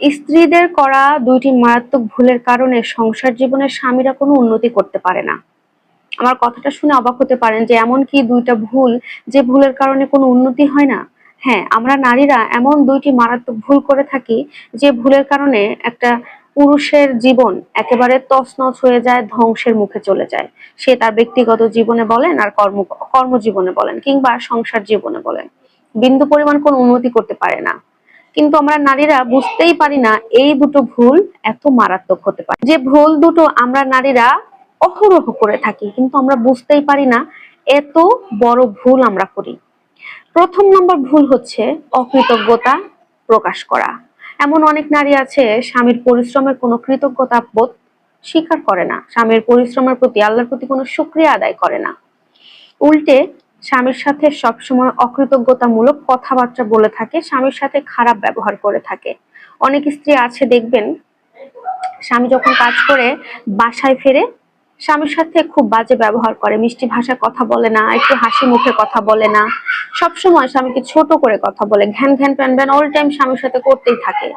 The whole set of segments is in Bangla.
স্ত্রীদের করা দুইটি মারাত্মক ভুলের কারণে সংসার জীবনে স্বামীরা কোনো উন্নতি করতে পারে না। আমার কথাটা শুনে অবাক হতে পারেন যে এমন কি দুইটা ভুল যে ভুলের কারণে কোনো উন্নতি হয় না? হ্যাঁ আমরা নারীরা এমন দুইটি মারাত্মক ভুল করে থাকি যে ভুলের কারণে একটা পুরুষের জীবন একেবারে তছনছ হয়ে যায়, ধ্বংসের মুখে চলে যায়। সে তার ব্যক্তিগত জীবনে বলেন আর কর্ম, কর্মজীবনে বলেন কিংবা সংসার জীবনে বলেন। বিন্দু পরিমাণ কোনো উন্নতি করতে পারে না। কিন্তু আমরা নারীরা বুঝতেই পারি না এই দুটো ভুল এত মারাত্মক হতে পারে। যে ভুল দুটো আমরা নারীরা অহরহ করে থাকি, কিন্তু আমরা বুঝতেই পারি না এত বড় ভুল আমরা করি। প্রথম নম্বর ভুল হচ্ছে অকৃতজ্ঞতা প্রকাশ করা। এমন অনেক নারী আছে, স্বামীর পরিশ্রমের কোনো কৃতজ্ঞতা বোধ স্বীকার করে না। স্বামীর পরিশ্রমের প্রতি, আল্লাহর প্রতি কোনো সুক্রিয়া আদায় করে না। উল্টে স্বামীর সাথে সবসময় অকৃতজ্ঞতামূলক কথাবার্তা বলে থাকে, স্বামীর সাথে খারাপ ব্যবহার করে থাকে। অনেক স্ত্রী আছে, দেখবেন, স্বামী যখন কাজ করে বাসায় ফেরে, স্বামীর সাথে খুব বাজে ব্যবহার করে, মিষ্টি ভাষায় কথা বলে না, একটু হাসি মুখে কথা বলে না। সবসময় স্বামীকে ছোট করে কথা বলে, ঘ্যান ঘ্যান প্যান প্যান অল টাইম স্বামীর সাথে করতেই থাকে।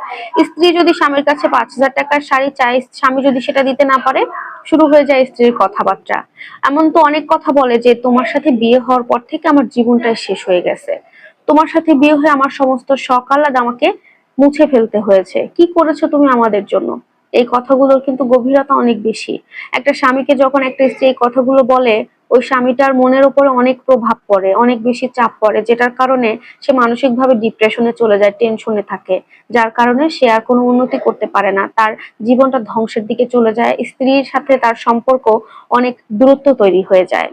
স্ত্রী যদি স্বামীর কাছে পাঁচ হাজার টাকার শাড়ি চায়, স্বামী যদি সেটা দিতে না পারে শুরু হয়ে যায় স্ত্রীর কথাবার্তা। এমন তো অনেক কথা বলে যে তোমার সাথে বিয়ে হওয়ার পর থেকে আমার জীবনটাই শেষ হয়ে গেছে। তোমার সাথে বিয়ে হয়ে আমার সমস্ত সকালাদ আমাকে মুছে ফেলতে হয়েছে। কি করেছ তুমি আমাদের জন্য? এই কথাগুলোর কিন্তু গভীরতা অনেক বেশি। একটা স্বামীকে যখন একটা স্ত্রী এই কথাগুলো বলে ওই স্বামীটার মনের উপর অনেক প্রভাব পড়ে, অনেক বেশি চাপ পড়ে, যেটার কারণে সে মানসিকভাবে ডিপ্রেশনে চলে যায়, টেনশনে থাকে। যার কারণে সে আর কোনো উন্নতি করতে পারে না। তার জীবনটা ধ্বংসের দিকে চলে যায়। স্ত্রীর সাথে তার সম্পর্ক অনেক দূরত্ব তৈরি হয়ে যায়।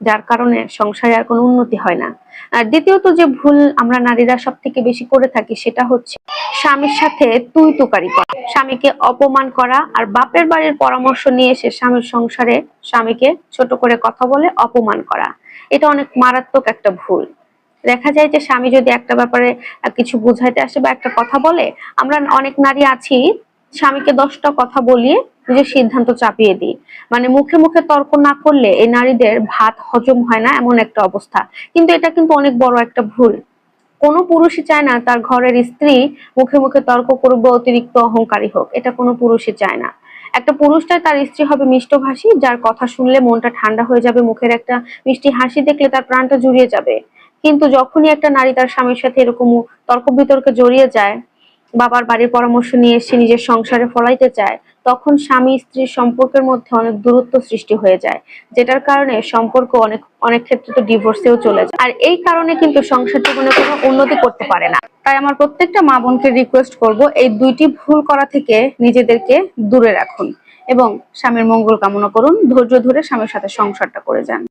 যার কারণে সংসারে আর কোনো উন্নতি হয় না। আর দ্বিতীয়ত যে ভুল আমরা নারীরা সব থেকে বেশি করে থাকি সেটা হচ্ছে স্বামীর সাথে তুই তুকারি করা। স্বামীকে অপমান করা আর বাপের বাড়ির পরামর্শ নিয়ে এসে স্বামীর সংসারে স্বামীকে ছোট করে কথা বলে অপমান করা। এটা অনেক মারাত্মক একটা ভুল। দেখা যায় যে স্বামী যদি একটা ব্যাপারে কিছু বুঝাইতে আসে বা একটা কথা বলে, আমরা অনেক নারী আছি, স্বামীকে দশটা কথা বলিয়ে নিজের সিদ্ধান্ত চাপিয়ে দিই। মানে মুখে মুখে তর্ক না করলে এই নারীদের ভাত হজম হয় না এমন একটা অবস্থা। কিন্তু এটা কিন্তু অনেক বড় একটা ভুল। কোনো পুরুষই চায় না তার ঘরের স্ত্রী মুখে মুখে তর্ক করবে অতিরিক্ত অহংকারী হোক। এটা কোনো পুরুষই চায় না। একটা পুরুষ চায় তার স্ত্রী হবে মিষ্টভাষী, যার কথা শুনলে মনটা ঠান্ডা হয়ে যাবে, মুখের একটা মিষ্টি হাসি দেখলে তার প্রাণটা জুড়িয়ে যাবে। কিন্তু যখনই একটা নারী তার স্বামীর সাথে এরকম তর্ক বিতর্কে জড়িয়ে যায়, বাবার বাড়ির পরামর্শ নিয়ে এসে নিজের সংসারে ফলাইতে চায় তখন স্বামী স্ত্রীর সম্পর্কের মধ্যে অনেক দূরত্ব সৃষ্টি হয়ে যায়, যেটার কারণে সম্পর্ক অনেক অনেক ক্ষেত্রে তো ডিভোর্সেও চলে যায়। আর এই কারণে কিন্তু সংসার জীবনে কোনো উন্নতি করতে পারে না। তাই আমার প্রত্যেকটা মা বোনকে রিকোয়েস্ট করব এই দুইটি ভুল করা থেকে নিজেদেরকে দূরে রাখুন এবং স্বামীর মঙ্গল কামনা করুন। ধৈর্য ধরে স্বামীর সাথে সংসারটা করে যান।